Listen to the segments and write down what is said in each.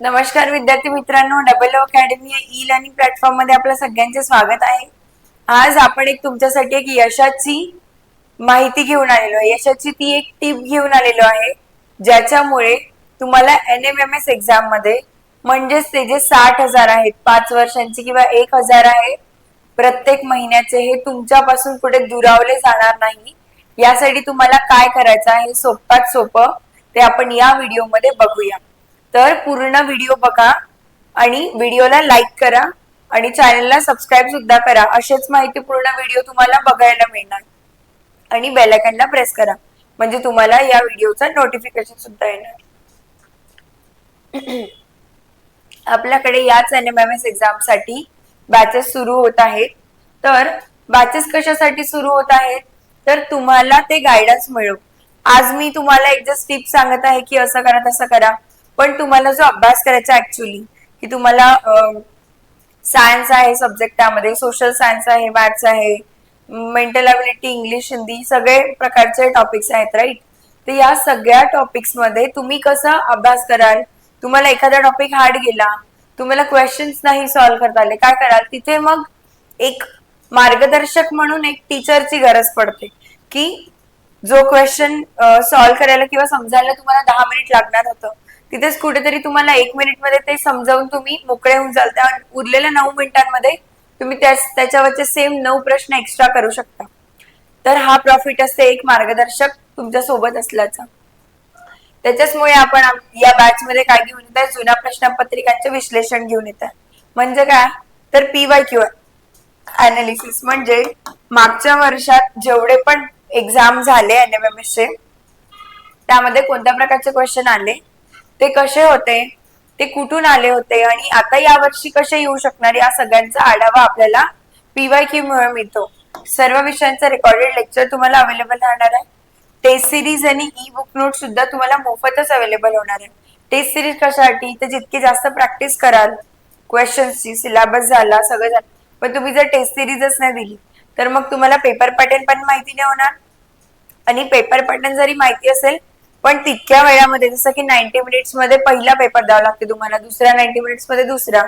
नमस्कार विद्यार्थी मित्रांनो double O academy e learning प्लॅटफॉर्ममध्ये आपलं सगळ्यांचे स्वागत आहे. आज आपण एक तुमच्यासाठी एक यशाची माहिती घेऊन आलेलो आहे. यशाची ती एक टीप घेऊन आलेलो आहे ज्याच्यामुळे तुम्हाला एन एम एम एस एक्झाममध्ये म्हणजेच ते जे साठ हजार आहेत पाच वर्षांची किंवा एक हजार आहे प्रत्येक महिन्याचे हे तुमच्यापासून कुठे दुरावले जाणार नाही. यासाठी तुम्हाला काय करायचं आहे सोपात सोपं ते आपण या व्हिडिओमध्ये बघूया. तर पूर्ण व्हिडिओ बघा आणि व्हिडिओला लाईक करा आणि चॅनलला सबस्क्राईब सुद्धा करा. असेच माहितीपूर्ण व्हिडिओ तुम्हाला बघायला मिळणार. आणि बेलायकनला प्रेस करा. म्हणजे तुम्हाला या व्हिडिओचा नोटिफिकेशन सुद्धा येणार. आपल्याकडे याच एन एम एम एस एक्झामसाठी बॅचेस सुरू होत आहेत. तर बॅचेस कशासाठी सुरू होत आहेत? तर तुम्हाला ते गायडन्स मिळू. आज मी तुम्हाला एक जस्ट टिप सांगत आहे की असं करा तसं करा. पण तुम्हाला जो अभ्यास करायचा ऍक्च्युली की तुम्हाला सायन्स आहे सब्जेक्ट त्यामध्ये सोशल सायन्स आहे मॅथ्स आहे मेंटल अबिलिटी इंग्लिश हिंदी सगळे प्रकारचे टॉपिक्स आहेत राईट तर या सगळ्या टॉपिक्समध्ये तुम्ही कसा अभ्यास कराल? तुम्हाला एखादा टॉपिक हार्ड गेला तुम्हाला क्वेश्चन्स नाही सॉल्व्ह करता आले काय कराल? तिथे मग एक मार्गदर्शक म्हणून एक टीचरची गरज पडते की जो क्वेश्चन सॉल्व्ह करायला किंवा समजायला तुम्हाला दहा मिनिट लागणार होतं तिथेच कुठेतरी तुम्हाला एक मिनिटमध्ये ते समजावून तुम्ही मोकळे होऊन जाल त्या उरलेल्या नऊ मिनिटांमध्ये तुम्ही त्याच्यावरचे सेम नऊ प्रश्न एक्स्ट्रा करू शकता. तर हा प्रॉफिट असते एक मार्गदर्शक तुमच्यासोबत असल्याचा. त्याच्याचमुळे आपण या बॅच मध्ये काय घेऊन येत आहे? जुन्या प्रश्नपत्रिकांचे विश्लेषण घेऊन येत आहे. म्हणजे काय? तर पी वाय क्यू अनालिसिस म्हणजे मागच्या वर्षात जेवढे पण एक्झाम झाले एन एम एम एस चे त्यामध्ये कोणत्या प्रकारचे क्वेश्चन आले? ते कसे होते? ते कुठून आले होते? आणि आता या वर्षी कसे येऊ शकणार? या सगळ्यांचा आढावा आपल्याला पीवाय क्यू मुळे मिळतो. सर्व विषयांचा रेकॉर्डेड लेक्चर तुम्हाला अवेलेबल राहणार आहे. टेस्ट सिरीज आणि ई बुक नोट सुद्धा तुम्हाला मोफतच अवेलेबल होणार आहे. टेस्ट सिरीज कशासाठी? तर जितकी जास्त प्रॅक्टिस कराल क्वेश्चन्सची सिलेबस झाला सगळं झालं. पण तुम्ही जर टेस्ट सिरीजच नाही दिली तर मग तुम्हाला पेपर पॅटर्न पण माहिती नाही होणार. आणि पेपर पॅटर्न जरी माहिती असेल पण तितक्या वेळामध्ये जसं की नाईन्टी मिनिट्समध्ये पहिला पेपर द्यावा लागते तुम्हाला दुसऱ्या नाईन्टी मिनिट्समध्ये दुसरा.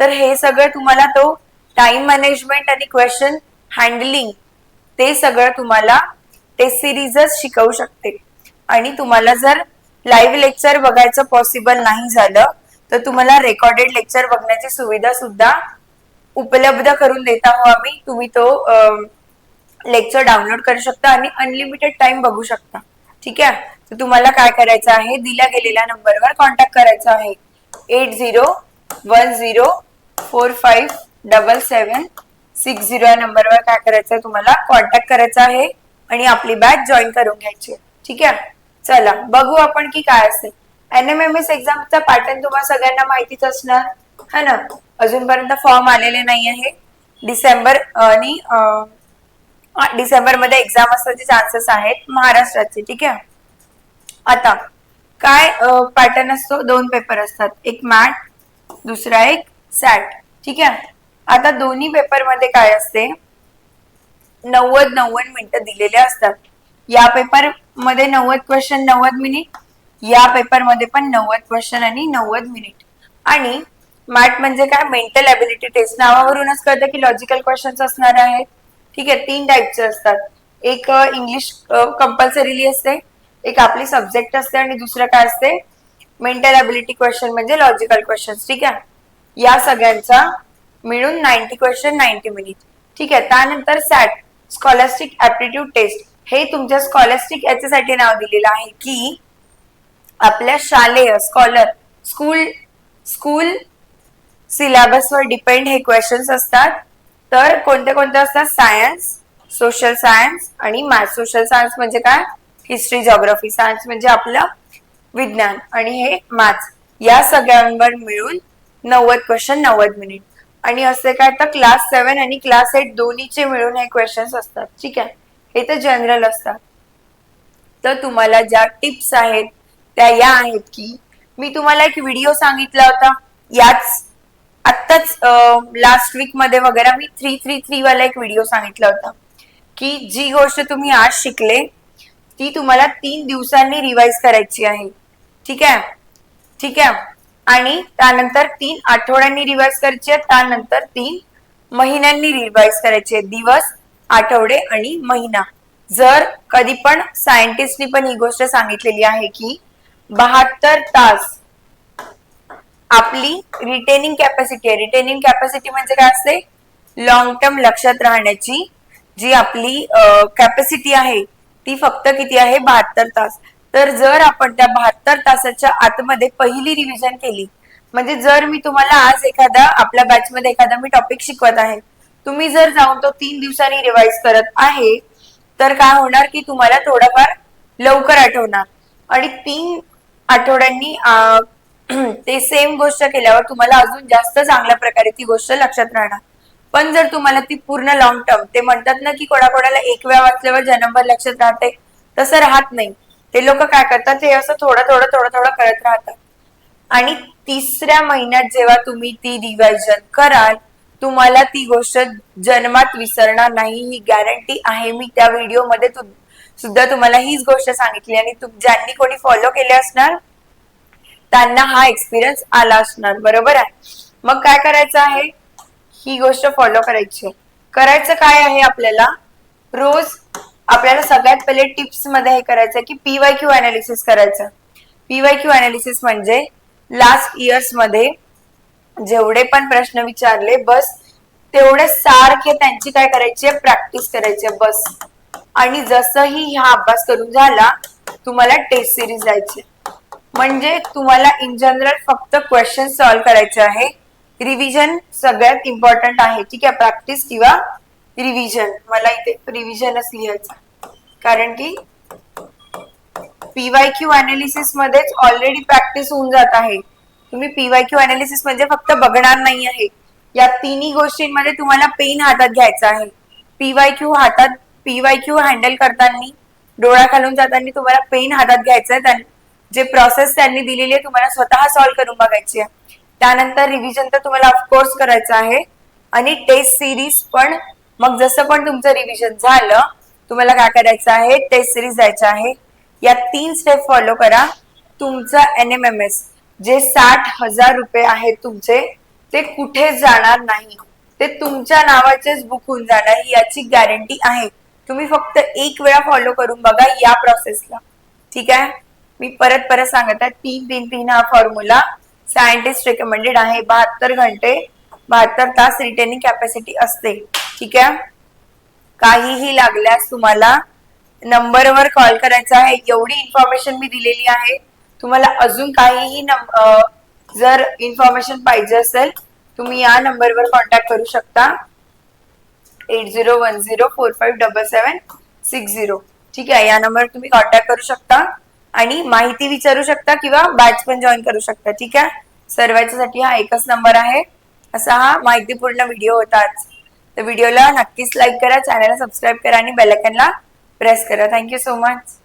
तर हे सगळं तुम्हाला तो टाइम मॅनेजमेंट आणि क्वेश्चन हँडलिंग ते सगळं तुम्हाला टेस्ट सिरीजच शिकवू शकते. आणि तुम्हाला जर लाईव्ह लेक्चर बघायचं पॉसिबल नाही झालं तर तुम्हाला रेकॉर्डेड लेक्चर बघण्याची सुविधा सुद्धा उपलब्ध करून देत आहोत आम्ही. तुम्ही तो लेक्चर डाउनलोड करू शकता आणि अनलिमिटेड टाइम बघू शकता. ठीक आहे? तर तुम्हाला काय करायचं आहे? दिल्या गेलेल्या नंबरवर कॉन्टॅक्ट करायचा आहे. Eight zero one zero four five double seven six zero या नंबरवर काय करायचं आहे? तुम्हाला कॉन्टॅक्ट करायचा आहे आणि आपली बॅच जॉईन करून घ्यायची ठीक आहे? चला बघू आपण की काय असेल. एन एम एम एस एक्झामचा पॅटर्न तुम्हाला सगळ्यांना माहितीच असणार. है ना? अजूनपर्यंत फॉर्म आलेले नाही आहे. डिसेंबर आणि डिसेंबरमध्ये एक्झाम असण्याचे चान्सेस आहेत महाराष्ट्राचे. ठीक आहे? आता काय पॅटर्न असतो? दोन पेपर असतात. एक मॅट दुसरा एक सॅट ठीक आहे? आता दोन्ही पेपरमध्ये काय असते? नव्वद नव्वद मिनिटं दिलेले असतात. या पेपरमध्ये नव्वद क्वेश्चन नव्वद मिनिट या पेपरमध्ये पण नव्वद क्वेश्चन आणि नव्वद मिनिट आणि मॅट म्हणजे काय? मेंटल अबिलिटी टेस्ट नावावरूनच कळतं की लॉजिकल क्वेश्चन असणार आहेत. ठीक आहे? तीन टाईपचे असतात. एक इंग्लिश कंपल्सरीली असते. एक आपली सब्जेक्ट असते आणि दुसरं काय असते? मेंटल अबिलिटी क्वेश्चन म्हणजे लॉजिकल क्वेश्चन ठीक आहे? या सगळ्यांचा मिळून नाईन्टी क्वेश्चन नाईन्टी मिनिट ठीक आहे त्यानंतर सॅट स्कॉलॅस्टिक ऍप्टिट्यूड टेस्ट हे तुमच्या स्कॉलॅस्टिक याच्यासाठी नाव दिलेलं आहे की आपल्या शालेय स्कॉलर स्कूल स्कूल सिलेबसवर डिपेंड हे क्वेश्चन्स असतात. तर कोणते कोणते असतात? सायन्स सोशल सायन्स आणि मॅथ सोशल सायन्स म्हणजे काय? हिस्ट्री जॉग्राफी सायन्स म्हणजे आपलं विज्ञान. आणि हे मॅथ्स या सगळ्यांवर मिळून नव्वद क्वेश्चन नव्वद मिनिट आणि असे काय तर क्लास सेवन आणि क्लास एट दोन्हीचे मिळून हे क्वेश्चन्स असतात. ठीक आहे? हे तर जनरल असतात. तर तुम्हाला ज्या टिप्स आहेत त्या या आहेत की मी तुम्हाला एक व्हिडिओ सांगितला होता. याच आत्ताच लास्ट वीकमध्ये वगैरे मी थ्री थ्री थ्री वाला एक व्हिडिओ सांगितला होता. की जी गोष्ट तुम्ही आज शिकले ती तुम्हाला तीन दिवसांनी रिवाइज करायची आहे. ठीक आहे? ठीक आहे? आणि त्यानंतर तीन आठवड्यांनी रिवाइज करायची आहे त्यानंतर तीन महिन्यांनी रिवाइज आहे. दिवस आठवडे आणि महिना. जर कधी पण सायंटिस्टनी पण ही गोष्ट सांगितलेली आहे की बहात्तर तास आपली रिटेनिंग कॅपॅसिटी आहे. रिटेनिंग कॅपॅसिटी म्हणजे काय असते? लॉंग टर्म लक्षात राहण्याची जी आपली कॅपॅसिटी आहे. ती फक्त किती आहे? बहात्तर तास. तर जर आपण त्या बहात्तर तासाच्या आतमध्ये पहिली रिव्हिजन केली म्हणजे जर मी तुम्हाला आज एखादा आपल्या बॅचमध्ये एखादा मी टॉपिक शिकवत आहे तुम्ही जर जाऊन तो तीन दिवसांनी रिवाइज करत आहे तर काय होणार की तुम्हाला थोडंफार लवकर आठवणार. आणि तीन आठवड्यांनी ते सेम गोष्ट केल्यावर तुम्हाला अजून जास्त चांगल्या प्रकारे ती गोष्ट लक्षात राहणार. पण जर तुम्हाला ती पूर्ण लॉंग टर्म ते म्हणतात ना की कोणाकोणाला एक वेळा वाचल्यावर जन्मभर लक्षात राहते तसं राहत नाही. ते लोक काय करतात ते असं थोडं थोडं थोडं थोडं करत राहतात. आणि तिसऱ्या महिन्यात जेव्हा तुम्ही ती रिवायझन कराल तुम्हाला ती गोष्ट जन्मात विसरणार नाही ही गॅरंटी आहे. मी त्या व्हिडिओमध्ये तु- सुद्धा तुम्हाला हीच गोष्ट सांगितली. आणि ज्यांनी कोणी फॉलो केले असणार त्यांना हा एक्सपिरियन्स आला असणार. बरोबर आहे? मग काय करायचं आहे? ही गोष्ट फॉलो करायची. आहे. करायचं काय आहे आपल्याला? रोज आपल्याला सगळ्यात पहिले टिप्समध्ये हे करायचं की पीवाय क्यू अनालिसिस करायचं. पीवाय क्यू अनालिसिस म्हणजे लास्ट इयर्समध्ये जेवढे पण प्रश्न विचारले बस तेवढे सारखे त्यांची काय करायची आहे? प्रॅक्टिस करायची आहे बस. आणि जसंही हा अभ्यास करून झाला तुम्हाला टेस्ट सिरीज द्यायची म्हणजे तुम्हाला इन जनरल फक्त क्वेश्चन सॉल्व्ह करायचे आहे. रिव्हिजन सगळ्यात इम्पॉर्टंट आहे. ठीक आहे प्रॅक्टिस किंवा रिव्हिजन मला इथे रिव्हिजनच लिहायचं कारण की पीवाय क्यू अनालिसिस मध्येच ऑलरेडी प्रॅक्टिस होऊन जात आहे. तुम्ही पीवाय क्यू अनालिसिस म्हणजे फक्त बघणार नाही आहे. या तिन्ही गोष्टींमध्ये तुम्हाला पेन हातात घ्यायचा आहे. पीवाय क्यू हातात पीवाय क्यू हँडल करताना डोळा खालून जाताना तुम्हाला पेन हातात घ्यायचा आहे जे प्रोसेस त्यांनी दिलेली आहे तुम्हाला स्वतः सॉल्व्ह करून बघायची आहे. त्यानंतर रिव्हिजन तर तुम्हाला ऑफकोर्स करायचं आहे. आणि टेस्ट सिरीज पण मग जसं पण तुमचं रिव्हिजन झालं तुम्हाला काय करायचं आहे? टेस्ट सिरीज द्यायचं आहे. या तीन स्टेप फॉलो करा. तुमचा एन एम एम एस जे साठ हजार रुपये आहेत तुमचे ते कुठे जाणार नाही. ते तुमच्या नावाचेच बुक होऊन जाणार ही याची गॅरंटी आहे. तुम्ही फक्त एक वेळा फॉलो करून बघा या प्रोसेसला ठीक आहे? मी परत परत सांगत आहे तीन तीन तीन हा फॉर्म्युला सायंटिस्ट रेकमेंडेड आहे. बहात्तर घंटे बहात्तर तास रिटेनिंग कॅपॅसिटी असते. ठीक आहे? काहीही लागल्यास तुम्हाला नंबरवर कॉल करायचा आहे. एवढी इन्फॉर्मेशन मी दिलेली आहे. तुम्हाला अजून काहीही जर इन्फॉर्मेशन पाहिजे असेल तुम्ही या नंबरवर कॉन्टॅक्ट करू शकता. Eight zero one zero four five double seven six zero. ठीक आहे? या नंबरवर तुम्ही कॉन्टॅक्ट करू शकता. आणि माहिती विचारू शकता किंवा बॅच पण जॉईन करू शकता. ठीक आहे? सर्वांच्यासाठी हा एकच नंबर आहे. असा हा माहितीपूर्ण व्हिडिओ होताच तर व्हिडिओला नक्कीच लाईक करा चॅनलला सबस्क्राईब करा आणि बेलायकनला प्रेस करा. Thank you so much